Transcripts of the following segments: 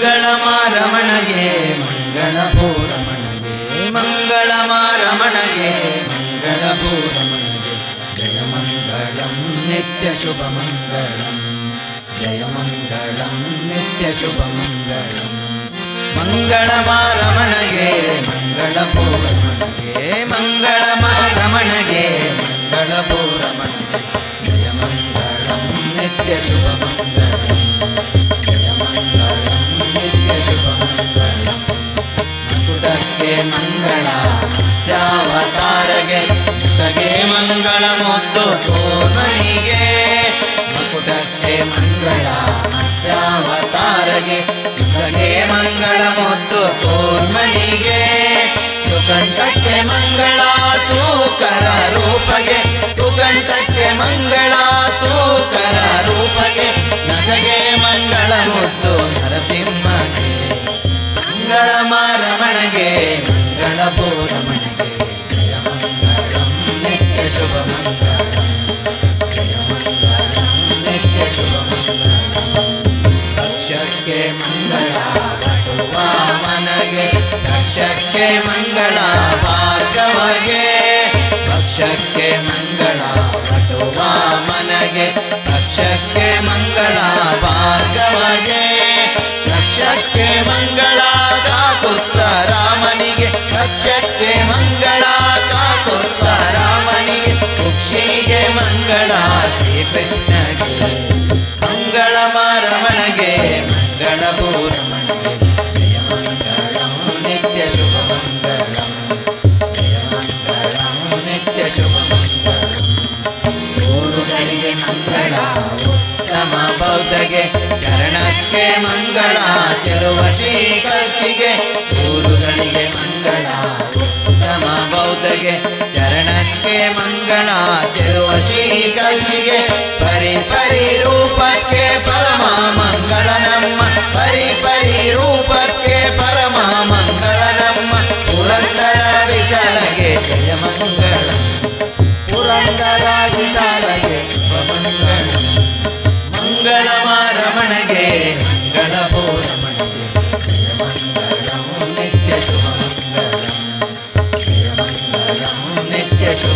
ಮಂಗಳಮ ರಮಣಗೆ ಮಂಗಳ ಪೂರಮಣಗೆ ಮಂಗಳಮ ರಮಣಗೆ ಮಂಗಳ ಪೂರಮಣಗೆ ಜಯ ಮಂಗಳಂ, ನಿತ್ಯ ಶುಭ ಮಂಗಳಂ. ಜಯ ಮಂಗಳಂ, ನಿತ್ಯ ಶುಭ ಮಂಗಳಂ. ಮಂಗಳಮ ಮಂಗಳ ಮಂಗಳಮ ರಮಣಗೆ ಮಂಗಳ ಪೂರಮಣಗೆ ಜಯ ಮಂಗಳಂ, ನಿತ್ಯ ಶುಭ ಮಂಗಳ. ಮತ್ಸ್ಯಾವತಾರಗೆ ಸಗೆ ಮಂಗಳ ಮುದ್ದು ಮಕುಟಕ್ಕೆ ಮಂಗಳ ಮತ್ಸ್ಯಾವತಾರಗೆ ಭಕ್ಷಕ್ಕೆ ಮಂಗಳ ಮಾರ್ಗವಗೆ ಭಕ್ಷಕ್ಕೆ ಮಂಗಳ ಕಟುವ ಮನಗೆ ಭಕ್ಷಕ್ಕೆ ಮಂಗಳ ಮಾರ್ಗವಗೆ ಭಕ್ಷಕ್ಕೆ ಮಂಗಳ ಕಾಕುತ್ತ ರಾಮನಿಗೆ ಭಕ್ಷಕ್ಕೆ ಮಂಗಳ ಕಾಕುತ್ತ ರಾಮನಿಗೆ, ಪುಕ್ಷಿಗೆ ಮಂಗಳ ಶ್ರೀಕೃಷ್ಣಗೆ ಮಂಗಳಮ ರಮಣಗೆ ಮಂಗಳಪೂರಮಣ ಮಂಗಳ ಚೆರುವ ಕಲ್ಪಿಗೆ ಊರುಗಳಿಗೆ ಮಂಗಳ ಉತ್ತಮ ಬೌದ್ಧಗೆ ಚರಣಕ್ಕೆ ಮಂಗಳ ಚೆರುವ ಕಲ್ಪಿಗೆ ಪರಿ ಪರಿ ರೂಪಕ್ಕೆ ಪರಮ ಮಂಗಳ ನಮ್ಮ ಪರಿ ಪರಿ ರೂಪಕ್ಕೆ ಪರಮ ಮಂಗಳ ನಮ್ಮ ಪುರಂದರ ವಿಠಲಗೆ ಜಯ ಮಂಗಳ ಪುರಂದರ ವಿಠಲಗೆ ಶುಭ ಮಂಗಳ ಮಂಗಳಮಾರಮಣಗೆ ಮಂಗಳಭೂರಮಣಗೆ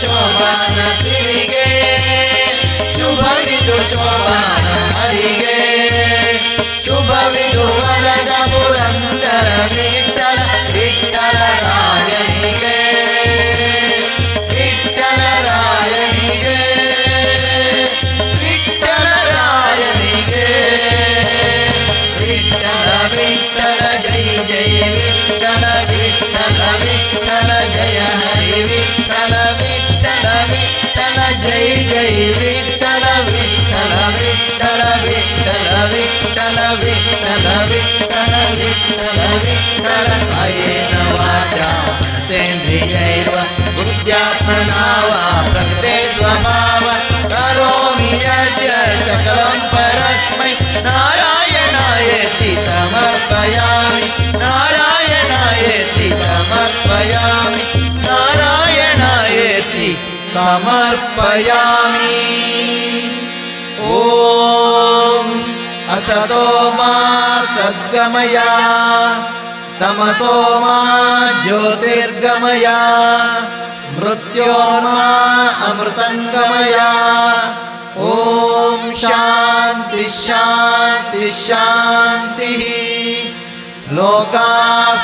ಶೋಭಾ ನಸಿಗೆ ಶುಭವಿದು ಶೋಭಾ ಹರಿಗೆ ಶುಭವಿದು ವರದ ಪುರಂದರ अयेन मायैव उद्यात्मना वा भक्ते स्वभाव करोमि य सकलं परस्मै नारायणायति समर्पयामि नारायणायति समर्पयामि नारायणायति समर्पयामि। ॐ असतो मा सद्गमया। तमसो मा ज्योतिर्गमय मृत्योर्मा अमृतङ्गमय ॐ शान्ति शान्ति शान्तिः लोका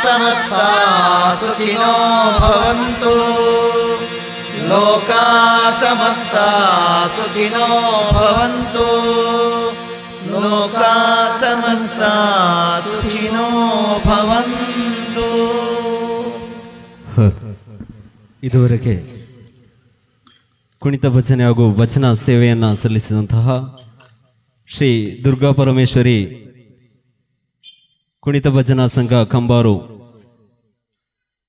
समस्ता सुखिनो भवन्तु लोका समस्ता सुखिनो भवन्तु लोका समस्ता सुखिनो भवन्तु ಇದುವರೆಗೆ ಕುಣಿತ ಭಜನೆ ಹಾಗೂ ವಚನ ಸೇವೆಯನ್ನು ಸಲ್ಲಿಸಿದಂತಹ ಶ್ರೀ ದುರ್ಗಾ ಪರಮೇಶ್ವರಿ ಕುಣಿತ ಭಜನಾ ಸಂಘ ಕಂಬಾರು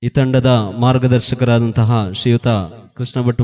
ಈ ತಂಡದ ಮಾರ್ಗದರ್ಶಕರಾದಂತಹ ಶ್ರೀಯುತ ಕೃಷ್ಣ ಭಟ್